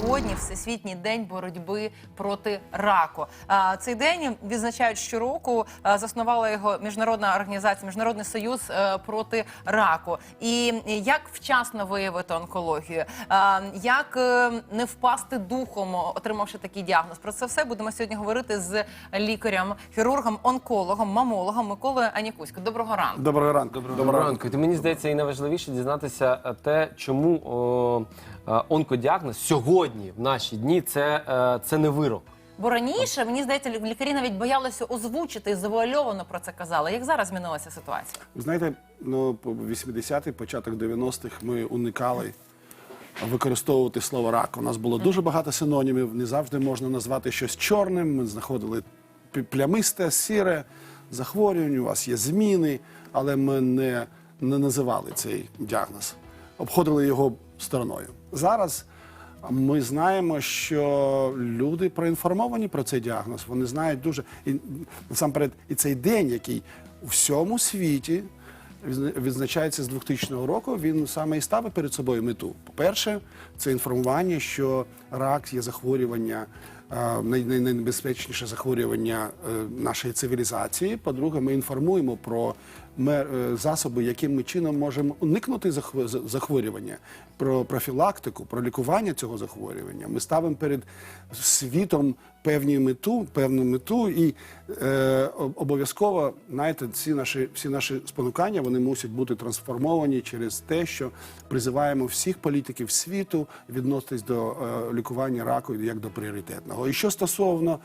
Сьогодні Всесвітній день боротьби проти раку. А, Цей день відзначають щороку. Заснувала його міжнародна організація, міжнародний союз е, проти раку. І як вчасно виявити онкологію, як е, не впасти духом, отримавши такий діагноз. Про це все будемо сьогодні говорити з лікарем, хірургом, онкологом, мамологом Миколою Анікусько. Доброго ранку. Доброго ранку. Доброго ранку. І мені здається, і найважливіше дізнатися те, чому о, онкодіагноз сьогодні, в наші дні, це, е, це не вирок. Бо раніше мені здається, лікарі навіть боялися озвучити і завуальовано про це казали. Як зараз змінилася ситуація? Ви знаєте, ну, по 80-ті, початок 90-х ми уникали використовувати слово рак. У нас було дуже багато синонімів. Не завжди можна назвати щось чорним. Ми знаходили плямисте, сіре захворювання, у вас є зміни, але ми не, не називали цей діагноз, обходили його стороною. Зараз ми знаємо, що люди проінформовані про цей діагноз. Вони знають дуже і насамперед, і цей день, який у всьому світі відзначається з 2000 року, він саме і ставить перед собою мету. По-перше, це інформування, що рак є захворювання. е, най- най- Найнебезпечніше захворювання е, нашої цивілізації. По-друге, ми інформуємо про засоби, яким ми чином можемо уникнути захворювання, про профілактику, про лікування цього захворювання. Ми ставимо перед світом певну мету, певну мету, і е, обов'язково знаєте, ці наші всі наші спонукання вони мусять бути трансформовані через те, що призиваємо всіх політиків світу відноситись до е, лікування раку як до пріоритетного. І що стосовно е,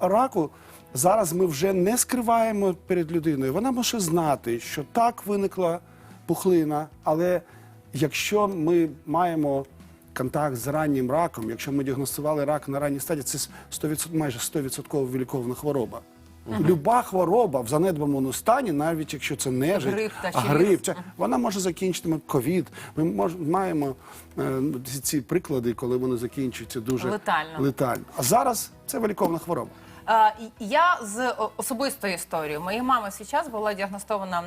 раку. Зараз ми вже не скриваємо перед людиною. Вона може знати, що так виникла пухлина, але якщо ми маємо контакт з раннім раком, якщо ми діагностували рак на ранній стадії, це 100%, майже 100% вилікована хвороба. Люба хвороба в занедбаному стані, навіть якщо це нежить, Грип та а чи грип, вірус. це, вона може закінчити ковід. Ми мож, маємо е, ці, ці приклади, коли вони закінчуються дуже Летально. летально. А зараз це вилікована хвороба. Я з особистої історії. Моїй мами свій час була діагностована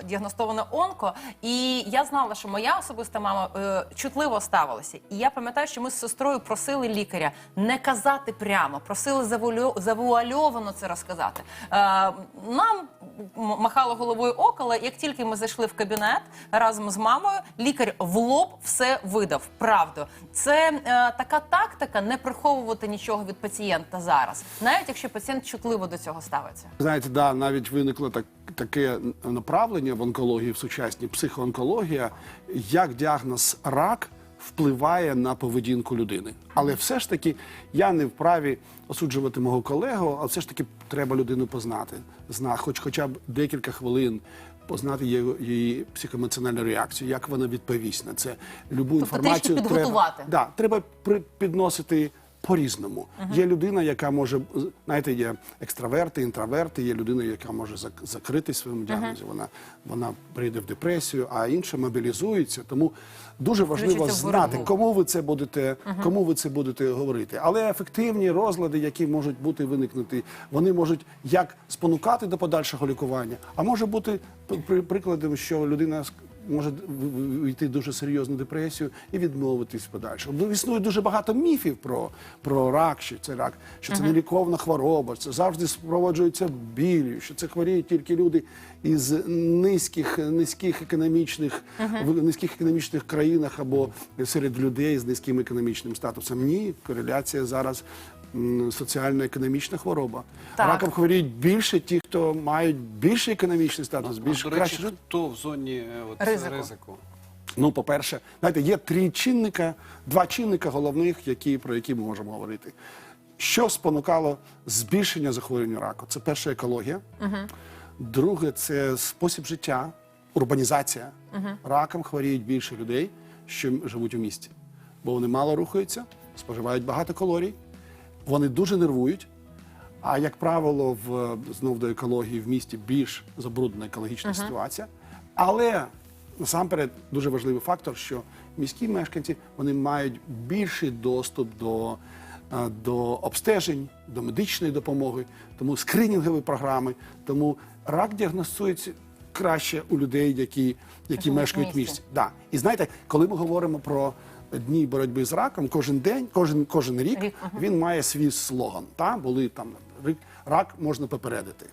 е, діагностована онко, і я знала, що моя особиста мама е, чутливо ставилася. І я пам'ятаю, що ми з сестрою просили лікаря не казати прямо, просили завуальо- завуальовано це розказати. Е, Нам махало головою около. Як тільки ми зайшли в кабінет разом з мамою, лікар в лоб все видав. Правду, це така тактика не приховувати нічого від пацієнта зараз, навіть якщо пацієнт чутливо до цього ставиться. Знаєте, да, навіть виникло так, таке направлення в онкології, в сучасній психоонкологія, як діагноз рак впливає на поведінку людини. Але все ж таки я не вправі осуджувати мого колегу, а все ж таки треба людину познати. Зна, хоч хоча б декілька хвилин. Познати її, її психоемоціональну реакцію, як вона відповість на це. Любу інформацію трішки підготувати. треба, да, треба при, підносити по-різному. Є людина, яка може знаєте, є екстраверти, інтроверти, є людина, яка може зак- закрити своєму діагнозі. Вона вона прийде в депресію, а інша мобілізується. Тому дуже важливо знати, кому ви це будете, кому ви це будете говорити. Але ефективні розлади, які можуть бути виникнути, вони можуть як спонукати до подальшого лікування, а може бути при- прикладом, що людина може йти дуже серйозну депресію і відмовитись подальше. Бо існує дуже багато міфів про, про рак, що це рак, що це неліковна хвороба, це завжди спроводжується білью, що це хворіють тільки люди із низьких, низьких економічних в низьких економічних країнах або серед людей з низьким економічним статусом. Ні, кореляція зараз. Соціально-економічна хвороба. Так. Раком хворіють більше ті, хто мають більший економічний статус, більш До краще речі, хто в зоні е, от, Ризику. ризику? Ну, по-перше, знаєте, є три чинника, два чинника головних, які, про які ми можемо говорити. Що спонукало збільшення захворювання раку? Це перше екологія. Друге це спосіб життя, урбанізація. Раком хворіють більше людей, що живуть у місті. Бо вони мало рухаються, споживають багато калорій, вони дуже нервують. А як правило, в знов до екології в місті більш забруднена екологічна ситуація. Але насамперед дуже важливий фактор, що міські мешканці вони мають більший доступ до до обстежень, до медичної допомоги, тому скринінгові програми. Тому рак діагностується краще у людей, які, які мешкають в місті. Да. І знаєте, коли ми говоримо про дні боротьби з раком, кожен день, кожен, кожен рік, Рік, він має свій слоган. Та? Були там рак можна попередити.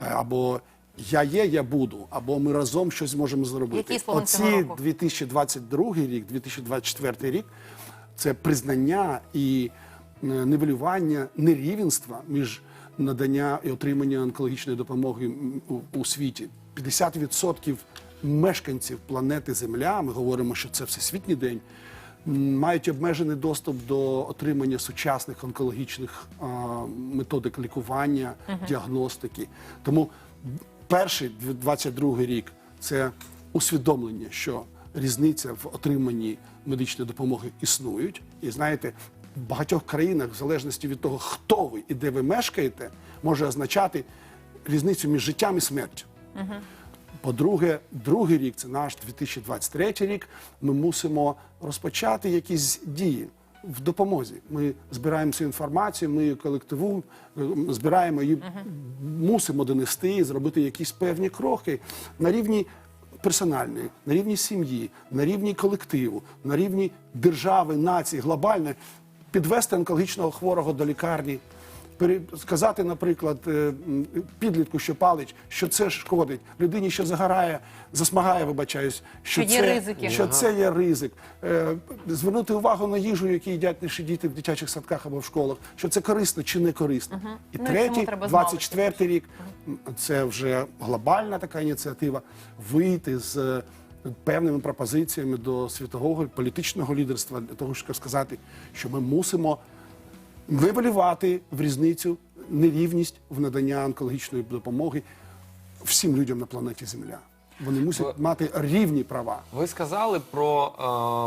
Е, Або я є, я буду, або ми разом щось зможемо зробити. Цього Оці року? 2022 рік, 2024 рік це признання і е, нивелювання нерівенства між надання і отримання онкологічної допомоги у, у світі. 50% мешканців планети Земля, ми говоримо, що це всесвітній день, мають обмежений доступ до отримання сучасних онкологічних а, методик лікування, діагностики. Тому перший 22 рік це усвідомлення, що різниця в отриманні медичної допомоги існують. І знаєте, в багатьох країнах, в залежності від того, хто ви і де ви мешкаєте, може означати різницю між життям і смертю. По-друге, другий рік це наш 2023 рік. Ми мусимо розпочати якісь дії в допомозі. Ми збираємо цю інформацію, ми колективу збираємо її, мусимо донести, і зробити якісь певні кроки на рівні персональної, на рівні сім'ї, на рівні колективу, на рівні держави, нації, глобально підвести онкологічного хворого до лікарні сказати, наприклад, е, підлітку, що палить, що це шкодить, людині, що загорає, засмагає, вибачаюсь, що, Що є це, ризики. що це є ризик. Е, Звернути увагу на їжу, яку їдять наші діти в дитячих садках або в школах, що це корисно чи не корисно. І Ну, третій, треба знати. 24 рік, це вже глобальна така ініціатива, вийти з е, певними пропозиціями до світового політичного лідерства для того, щоб сказати, що ми мусимо нивелювати в різницю нерівність в надання онкологічної допомоги всім людям на планеті Земля. Вони мусять мати рівні права. Ви сказали про,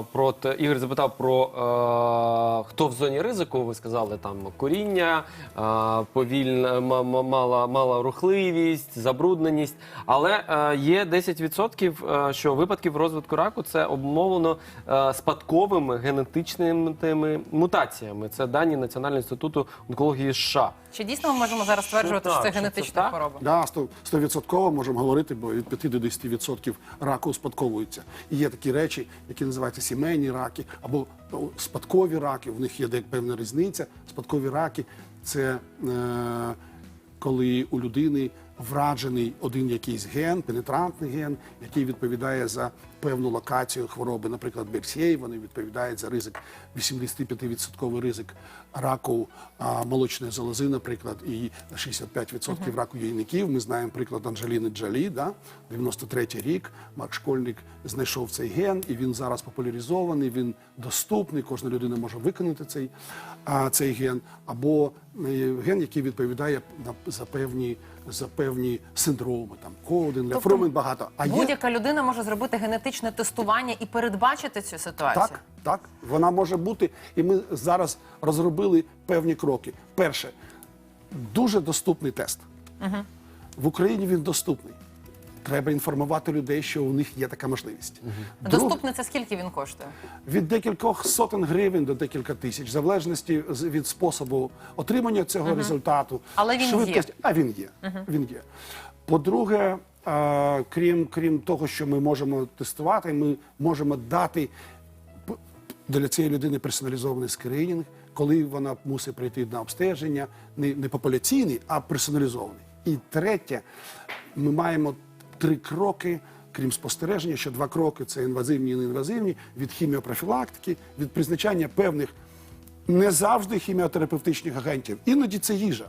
е, про те- Ігор запитав про е, хто в зоні ризику. Ви сказали там куріння, е, повільна ма- ма- мала, мала рухливість, забрудненість. Але е, є 10% е, що випадків розвитку раку це обумовлено е, спадковими генетичними мутаціями. Це дані Національного інституту онкології США. Чи дійсно ми можемо зараз стверджувати, Що що це так, що це генетична так? хвороба? Да, сто- стовідсотково можемо говорити, бо від 5 до 10% раку успадковуються. І є такі речі, які називаються сімейні раки або ну, спадкові раки. В них є певна різниця. Спадкові раки це е, коли у людини враджений один якийсь ген, пенетрантний ген, який відповідає за певну локацію хвороби, наприклад, Берсєй, вони відповідають за ризик 85% ризик раку а, молочної залози, наприклад, і 65% раку яйників. Ми знаємо приклад Анджеліни Джолі, да? 93-й рік. Марк Школьник знайшов цей ген, і він зараз популяризований, він доступний. Кожна людина може виконати цей, а, цей ген, або е, ген, який відповідає за певні за певні синдроми, там Коуден, Лефрумен, багато. А Будь-яка людина може зробити генетичне тестування і передбачити цю ситуацію. Так, так, вона може бути. І ми зараз розробили певні кроки. Перше, дуже доступний тест. В Україні він доступний. Треба інформувати людей, що у них є така можливість. Доступне це скільки він коштує? від декількох сотень гривень до декілька тисяч, в залежності від способу отримання цього результату. Але він є. А він є. Він є. По-друге, крім, крім того, що ми можемо тестувати, ми можемо дати для цієї людини персоналізований скринінг, коли вона мусить прийти на обстеження, не, не популяційний, а персоналізований. І третє, ми маємо три кроки. Крім спостереження, що два кроки це інвазивні і неінвазивні, від хіміопрофілактики, від призначання певних не завжди хіміотерапевтичних агентів. Іноді це їжа.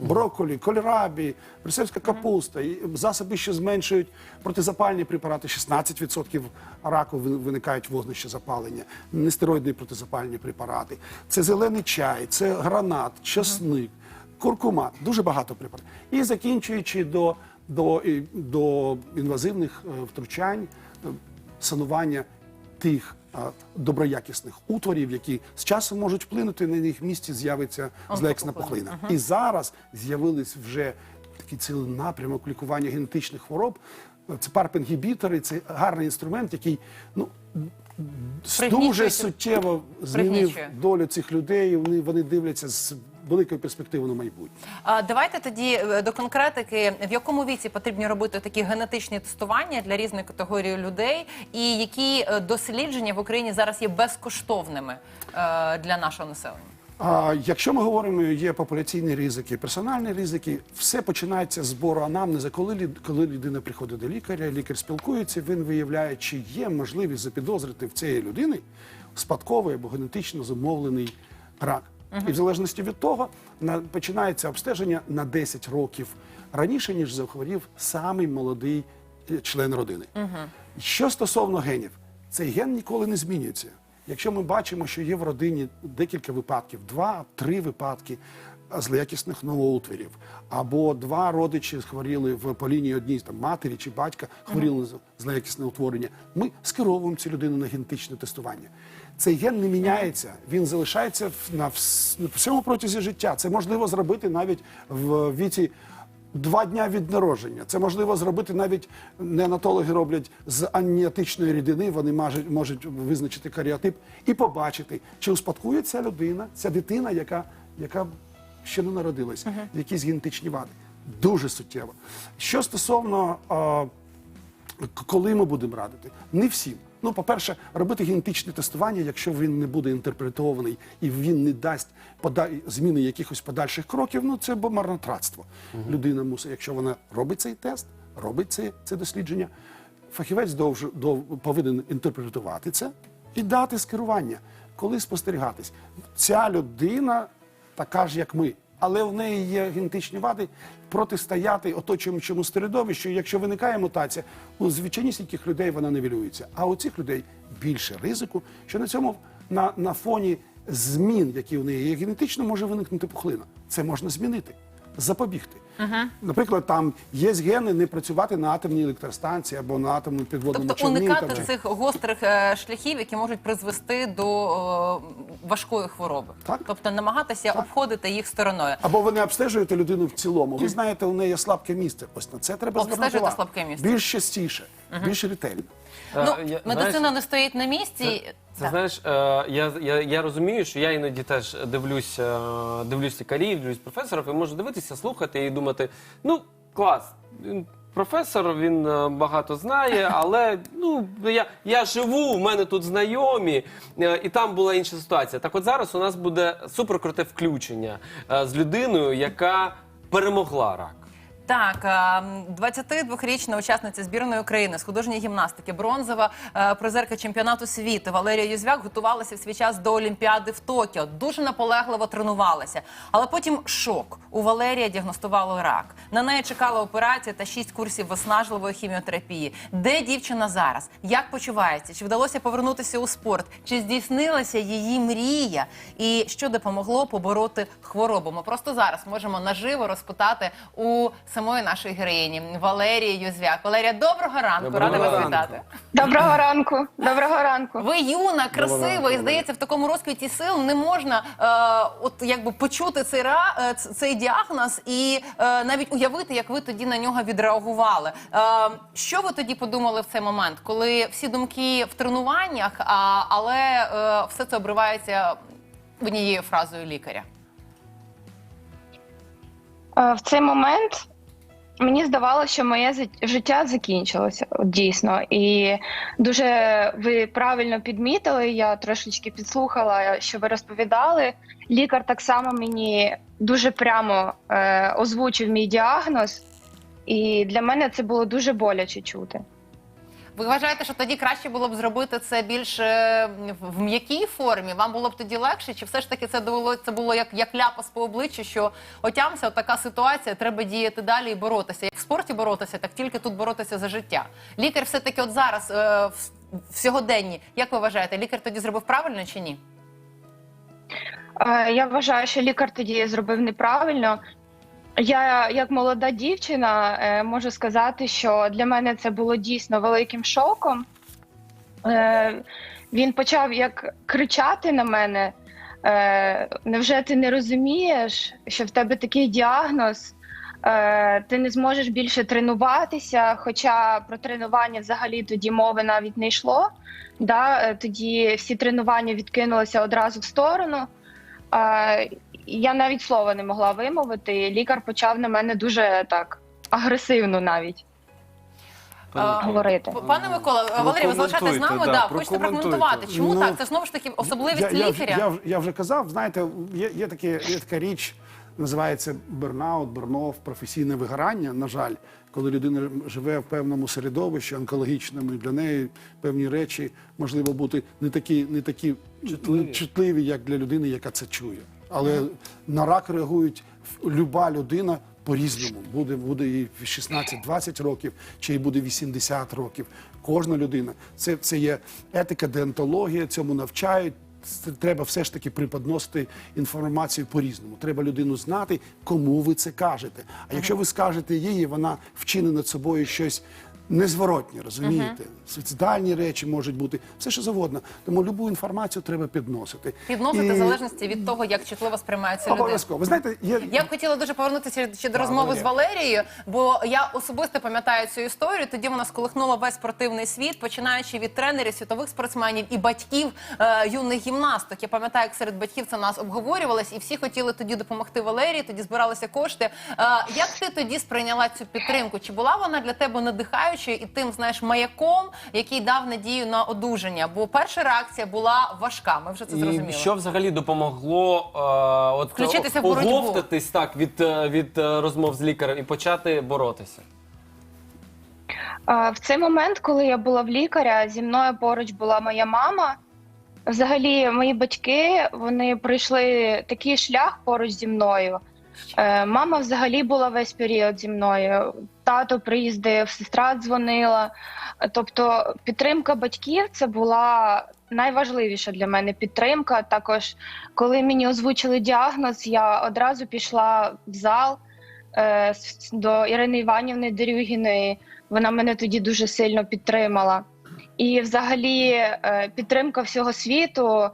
Брокколі, кольрабі, брюссельська капуста, і засоби, що зменшують протизапальні препарати. 16% раку виникають вогнища запалення, нестероїдні протизапальні препарати. Це зелений чай, це гранат, часник, куркума, дуже багато препаратів. І закінчуючи до, до, до інвазивних е, втручань, е, санування тих доброякісних утворів, які з часом можуть вплинути на їх місці, з'явиться злексна пухлина. І зараз з'явились вже такий цілий напрямок лікування генетичних хвороб. Це парп-інгібітори, це гарний інструмент, який ну, дуже суттєво змінив Пригнічує. долю цих людей. Вони, вони дивляться з великою перспективою на майбутнє. А, Давайте тоді е, до конкретики, в якому віці потрібно робити такі генетичні тестування для різної категорії людей, і які е, дослідження в Україні зараз є безкоштовними е, для нашого населення? А якщо ми говоримо, є популяційні ризики, персональні ризики, все починається з збору анамнеза. Коли, коли людина приходить до лікаря, лікар спілкується, він виявляє, чи є можливість запідозрити в цієї людини спадковий або генетично зумовлений рак. І в залежності від того на, починається обстеження на 10 років раніше, ніж захворів самий молодий е, член родини. Що стосовно генів, цей ген ніколи не змінюється. Якщо ми бачимо, що є в родині декілька випадків, два-три випадки злоякісних новоутворів, або два родичі хворіли в по лінії одній там матері чи батька, хворіли на злоякісне утворення, ми скеровуємо цю людину на генетичне тестування. Цей ген не міняється, він залишається на всьому протязі життя. Це можливо зробити навіть в віці Два дня від народження. Це можливо зробити навіть неонатологи роблять з аніатичної рідини. Вони можуть, можуть визначити каріотип і побачити, чи успадкує ця людина, ця дитина, яка, яка ще не народилася, якісь генетичні вади. Дуже суттєво. Що стосовно а, коли ми будемо радити? Не всім. Ну, по-перше, робити генетичне тестування, якщо він не буде інтерпретований і він не дасть пода... зміни якихось подальших кроків, ну це марнотратство. Людина мусить, якщо вона робить цей тест, робить це, це дослідження, фахівець довж... дов... повинен інтерпретувати це і дати скерування, коли спостерігатись. Ця людина така ж, як ми. Але в неї є генетичні вади протистояти оточуючому середовищу. І Якщо виникає мутація, у звичайнісіньких людей вона невілюється. А у цих людей більше ризику, що на цьому на, на фоні змін, які у неї є генетично, може виникнути пухлина. Це можна змінити, запобігти. Наприклад, там є гени не працювати на атомній електростанції або на атомному підводному Тобто човні. уникати там, цих гострих е, шляхів, які можуть призвести до е, важкої хвороби. Так. Тобто намагатися обходити їх стороною. Або ви не обстежуєте людину в цілому. Ви знаєте, у неї є слабке місце. Ось на це треба Обстежуєте слабке місце. Більш частіше, більш ретельно. Ну, Е, я- медицина знаєш, не стоїть на місці. Це Так. знаєш, е, я, я, я розумію, що я іноді теж дивлюсь, е, дивлюсь лікарів, дивлюсь професорів, і можу дивитися, слухати і думати, ну клас. Він професор, він е, багато знає, але ну я, я живу, в мене тут знайомі, е, і там була інша ситуація. Так, от зараз у нас буде суперкруте включення е, з людиною, яка перемогла рак. Так, е, 22-річна учасниця збірної України з художньої гімнастики, бронзова е, призерка чемпіонату світу Валерія Юзвяк готувалася в свій час до Олімпіади в Токіо. Дуже наполегливо тренувалася. Але потім шок. У Валерія діагностували рак. На неї чекала операція та шість курсів виснажливої хіміотерапії. Де дівчина зараз? Як почувається? Чи вдалося повернутися у спорт? Чи здійснилася її мрія? І що допомогло побороти хворобу? Ми просто зараз можемо наживо розпитати у самої нашої героїні Валерії Юзвяк. Валерія, доброго ранку, Доброго рада вас ранку. вітати. Доброго ранку, доброго ранку. Ви юна, красива, і здається, в такому розквіті сил не можна е, от якби почути цей ра е, цей діагноз і е, навіть уявити, як ви тоді на нього відреагували. Е, що ви тоді подумали в цей момент, коли всі думки в тренуваннях, а, але е, все це обривається однією фразою лікаря? Е, В цей момент мені здавалося, що моє життя закінчилося дійсно. І дуже ви правильно підмітили. Я трошечки підслухала, що ви розповідали. Лікар так само мені дуже прямо е, озвучив мій діагноз, і для мене це було дуже боляче чути. Ви вважаєте, що тоді краще було б зробити це більш е, в м'якій формі? Вам було б тоді легше? Чи все ж таки це було це було як, як ляпас по обличчю? Що отямся, от така ситуація, треба діяти далі і боротися. Як в спорті боротися, так тільки тут боротися за життя. Лікар все таки, от зараз е, в, в сьогоденні, як ви вважаєте, лікар тоді зробив правильно чи ні? Е, Я вважаю, що лікар тоді зробив неправильно. Я, як молода дівчина, е, можу сказати, що для мене це було дійсно великим шоком. Е, Він почав як кричати на мене: е, невже ти не розумієш, що в тебе такий діагноз? ти не зможеш більше тренуватися. Хоча про тренування взагалі тоді мови навіть не йшло. Да? Тоді всі тренування відкинулися одразу в сторону. Е, я навіть слова не могла вимовити. Лікар почав на мене дуже так агресивно навіть Е, говорити. Пане Микола, е, Валерій, ви залишаєтесь з нами. Да, да, хочете прокоментувати. Чому Ну, так? Це знову ж таки особливість я, я, лікаря. я, вже- я вже казав, знаєте, є, є, таке, є така річ, називається бернаут, бернов, професійне вигорання. На жаль, коли людина живе в певному середовищі онкологічному, і для неї певні речі можливо бути не такі, не такі чутливі. чутливі, як для людини, яка це чує. Але на рак реагують люба людина. По-різному буде, буде і в 16-20 років, чи й буде 80 років. Кожна людина. Це, це є етика, деонтологія, цьому навчають. Треба все ж таки преподносити інформацію по-різному. Треба людину знати, кому ви це кажете. А якщо ви скажете їй, вона вчинить над собою щось незворотнє, розумієте? Суїцидальні речі можуть бути, все що завгодно. Тому любу інформацію треба підносити. Підносити І в залежності від того, як чутливо сприймається людина. Обов'язково. Ви знаєте, є Я б хотіла дуже повернутися ще до розмови з Валерією, бо я особисто пам'ятаю цю історію. Тоді вона сколихнула весь спортивний світ, починаючи від тренерів, світових спортсменів і батьків е, юних гімнасток. Я пам'ятаю, як серед батьків це нас обговорювалось, і всі хотіли тоді допомогти Валерії. Тоді збиралися кошти. Е, як ти тоді сприйняла цю підтримку? Чи була вона для тебе надихаючою і тим, знаєш, маяком, який дав надію на одужання? Бо перша реакція була важка. Ми вже це зрозуміли. І що взагалі допомогло е, от, Включитися в боротьбу. оговтатись так від, е, від е, розмов з лікарем і почати боротися? А, В цей момент, коли я була в лікаря, зі мною поруч була моя мама. Взагалі, мої батьки вони пройшли такий шлях поруч зі мною. Е, Мама взагалі була весь період зі мною. Тато приїздив, сестра дзвонила. Тобто, підтримка батьків це була найважливіша для мене підтримка. Також, коли мені озвучили діагноз, я одразу пішла в зал е, до Ірини Іванівни Дерюгіної. Вона мене тоді дуже сильно підтримала. І, взагалі, е, підтримка всього світу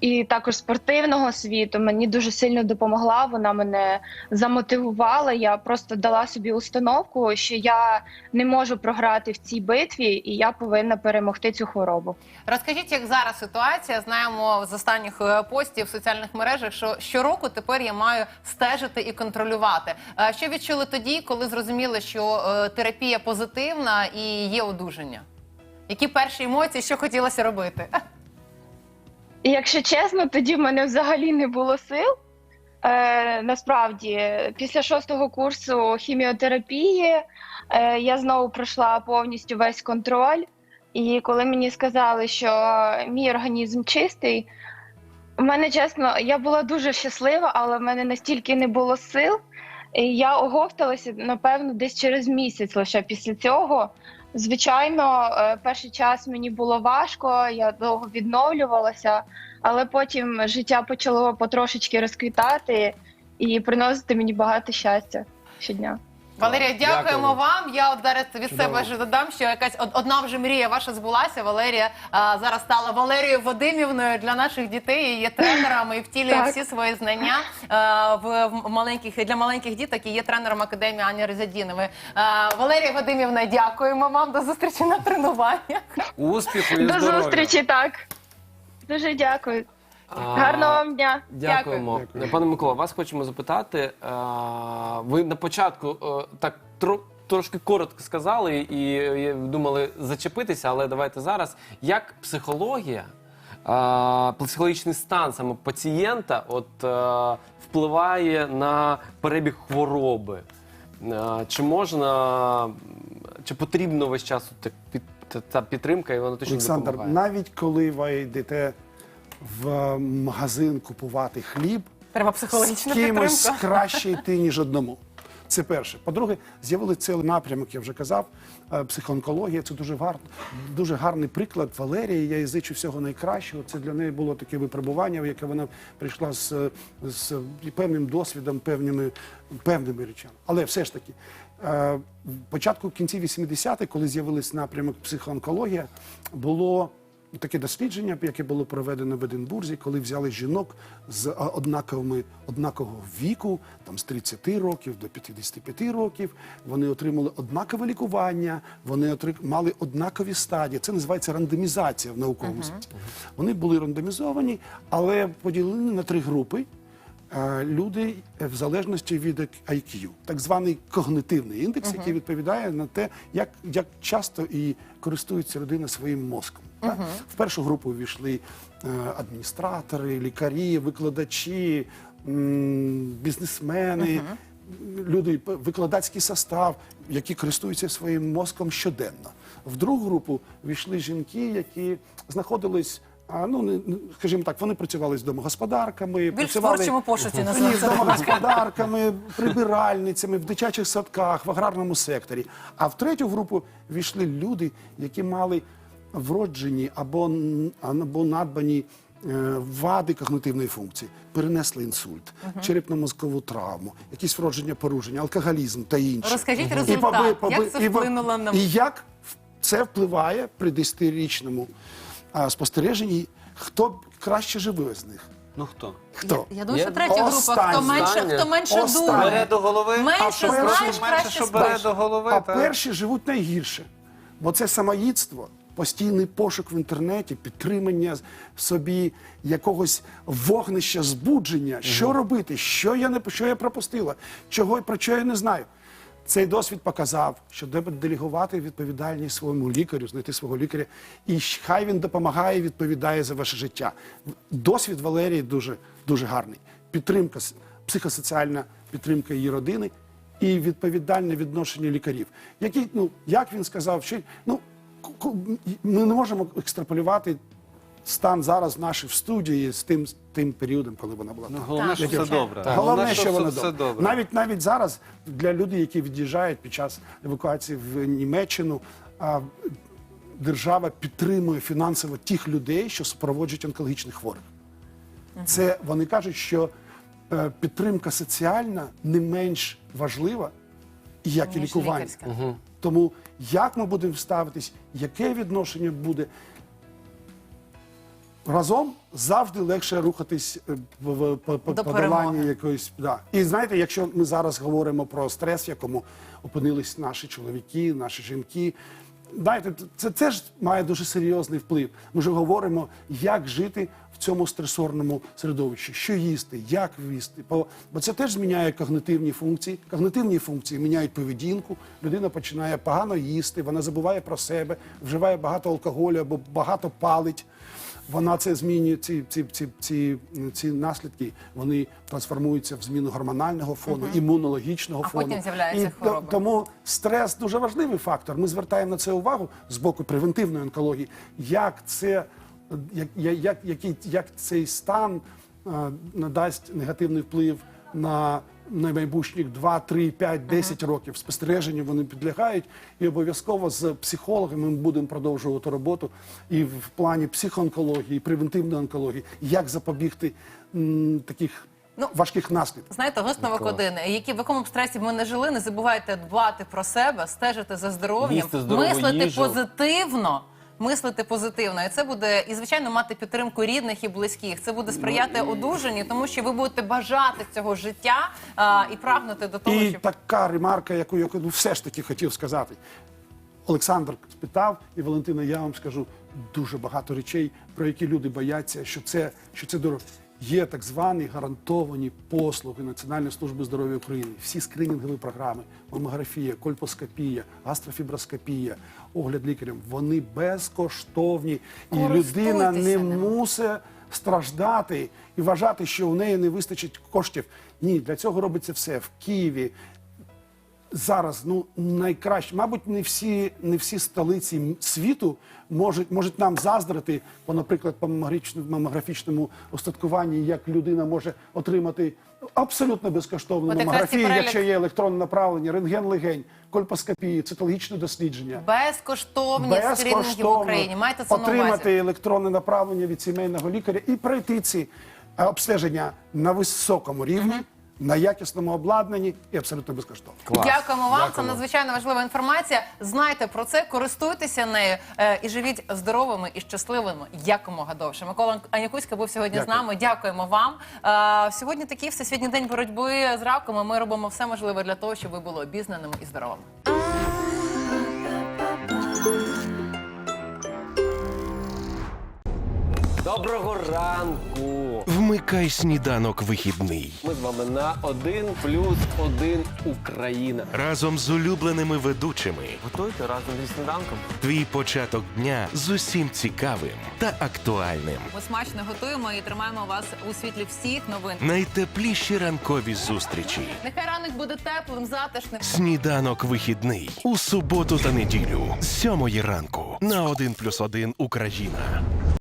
і також спортивного світу мені дуже сильно допомогла. Вона мене замотивувала. Я просто дала собі установку, що я не можу програти в цій битві, і я повинна перемогти цю хворобу. Розкажіть, як зараз ситуація? Знаємо з останніх е, постів в соціальних мережах, що щороку тепер я маю стежити і контролювати. Що відчули тоді, коли зрозуміли, що е, терапія позитивна і є одужання? Які перші емоції, що хотілося робити? Якщо чесно, тоді в мене взагалі не було сил. Е, насправді, після шостого курсу хіміотерапії е, я знову пройшла повністю весь контроль. І коли мені сказали, що мій організм чистий, в мене чесно, я була дуже щаслива, але в мене настільки не було сил. І я оговталася, напевно, десь через місяць лише після цього. Звичайно, е, перший час мені було важко, я довго відновлювалася, але потім життя почало потрошечки розквітати і приносити мені багато щастя щодня. Валерія, дякуємо, Дякуємо. вам. Я от зараз від себе вже додам, що якась од- одна вже мрія ваша збулася. Валерія а, зараз стала Валерією Вадимівною для наших дітей. і Є тренером і втілює Так. всі свої знання а, в, в маленьких для маленьких діток. І є тренером академії Ані Резядінової. А, Валерія Вадимівна, дякуємо вам. До зустрічі на тренуваннях. Успіху і До здоров'я! зустрічі, так. Дуже дякую. Гарного вам дня. Дякуємо. Дякую. Пане Микола, вас хочемо запитати. е, Ви на початку е, так тро- трошки коротко сказали і е, думали зачепитися, але давайте зараз. Як психологія, е, психологічний стан саме пацієнта от, е, впливає на перебіг хвороби? Е, Чи можна, чи потрібно весь час от так під, та- та підтримка, і вона точно Олександр, допомагає? навіть коли ви йдете в магазин купувати хліб, Треба з кимось підтримка. краще йти, ніж одному. Це перше. По-друге, з'явилися цілий напрямок, я вже казав. е, Психоонкологія це дуже гарний, дуже гарний приклад Валерії. Я їй зичу всього найкращого. Це для неї було таке випробування, в яке вона прийшла з, з певним досвідом, певними, певними речами. Але все ж таки, е, початку в кінці 80-х, коли з'явився напрямок психоонкологія, було таке дослідження, яке було проведено в Единбурзі, коли взяли жінок з однаковими однакового віку, там з 30 років до 55 років. Вони отримали однакове лікування, вони мали однакові стадії. Це називається рандомізація в науковому світі. Вони були рандомізовані, але поділені на три групи. Е, Люди е, в залежності від IQ, так званий когнитивний індекс, який відповідає на те, як, як часто і користується людина своїм мозком. Так? В першу групу ввійшли е, адміністратори, лікарі, викладачі, бізнесмени, люди, викладацький состав, які користуються своїм мозком щоденно. В другу групу війшли жінки, які знаходились. А, ну, скажімо так, вони працювали з домогосподарками, Більш в працювали творчому пошуці ні, з домогосподарками, прибиральницями в дитячих садках, в аграрному секторі. А в третю групу війшли люди, які мали вроджені або, або надбані е, вади когнитивної функції, перенесли інсульт, черепно-мозкову травму, якісь вродження порушення, алкоголізм та інше. Розкажіть І результат. поби- поби- Як це і вплинуло на І як в- це впливає при 10-річному спостереженні, хто краще живе з них? Ну хто? Хто? Я думаю, що третя група, хто менше, хто менше Останнє. думає. Бере до голови, Менше а знаєш, менше, краще що бере до голови. А та- перші живуть найгірше. Бо це самоїдство, постійний пошук в інтернеті, підтримання собі якогось вогнища збудження. Що робити? Що я не що я пропустила? Чого про що я не знаю? Цей досвід показав, що треба делегувати відповідальність своєму лікарю, знайти свого лікаря, і хай він допомагає, відповідає за ваше життя. Досвід Валерії дуже, дуже гарний. Підтримка, психосоціальна підтримка її родини і відповідальне відношення лікарів. Які, ну, як він сказав, що ну, ми не можемо екстраполювати стан зараз нашої в студії з тим, тим періодом, коли вона була Ну, там. головне, що все добре. Головне, що воно все добре. добре. Навіть навіть зараз для людей, які від'їжджають під час евакуації в Німеччину, а, держава підтримує фінансово тих людей, що супроводжують онкологічних хворих. Це вони кажуть, що е, підтримка соціальна не менш важлива, як і лікування. лікарська. Тому як ми будемо ставитись, яке відношення буде разом завжди легше рухатись е, в, в, по, по До подоланні якоїсь. Да. І знаєте, якщо ми зараз говоримо про стрес, в якому опинились наші чоловіки, наші жінки. Знаєте, це теж має дуже серйозний вплив. Ми вже говоримо, як жити цьому стресорному середовищі, що їсти, як їсти. Бо, це теж зміняє когнитивні функції. Когнитивні функції міняють поведінку. Людина починає погано їсти, вона забуває про себе, вживає багато алкоголю або багато палить. Вона це змінює ці, ці, ці, ці, ці наслідки. Вони трансформуються в зміну гормонального фону, імунологічного А фону. потім то- хвороби. тому стрес дуже важливий фактор. Ми звертаємо на це увагу з боку превентивної онкології. Як це як, як, як, який- як цей стан е, надасть негативний вплив на, на майбутніх 2, 3, 5, 10 років спостереженню вони підлягають, і обов'язково з психологами ми будемо продовжувати роботу і в плані психоонкології, і превентивної онкології, як запобігти м, таких Ну, важких наслідків. Знаєте, висновок один. Які в якому б стресі ми не жили, не забувайте дбати про себе, стежити за здоров'ям, мислити їжу. позитивно. Мислити позитивно, і це буде і звичайно мати підтримку рідних і близьких. Це буде сприяти одужанню, тому що ви будете бажати цього життя а, і прагнути до того, І щоб така ремарка, яку я ну, все ж таки хотів сказати. Олександр спитав, і Валентина, я вам скажу дуже багато речей, про які люди бояться, що це, що це дорого. Є так звані гарантовані послуги Національної служби здоров'я України, всі скринінгові програми, мамографія, кольпоскопія, гастрофіброскопія, огляд лікарем. Вони безкоштовні, і людина не мусить страждати і вважати, що у неї не вистачить коштів. Ні, для цього робиться все в Києві. Зараз ну найкраще, мабуть, не всі, не всі столиці світу можуть, можуть нам заздрити, по, наприклад, по мамографічному, устаткуванні, як людина може отримати абсолютно безкоштовну мамографію, перелік- якщо є електронне направлення, рентген легень, кольпоскопії, цитологічне дослідження. безкоштовні скринінги в Україні. Майте це на отримати увазі. електронне направлення від сімейного лікаря і пройти ці е, обстеження на високому рівні. На якісному обладнанні і абсолютно безкоштовно. Клас. Дякуємо вам. Це надзвичайно важлива інформація. Знайте про це, користуйтеся нею е, і живіть здоровими і щасливими якомога довше. Микола Анякуська був сьогодні Дякую. з нами. Дякуємо вам. Е, сьогодні такий всесвітній день боротьби з раком. і Ми робимо все можливе для того, щоб ви були обізнаними і здоровими. Доброго ранку! Вмикай сніданок вихідний Ми з вами на один плюс один Україна. разом з улюбленими ведучими. Готуйте разом зі сніданком. Твій початок дня з усім цікавим та актуальним. Ми смачно готуємо і тримаємо вас у світлі всіх новин. Найтепліші ранкові зустрічі. Нехай ранок буде теплим, затишним. Сніданок вихідний у суботу та неділю з сьомої ранку на 1+,1 Україна.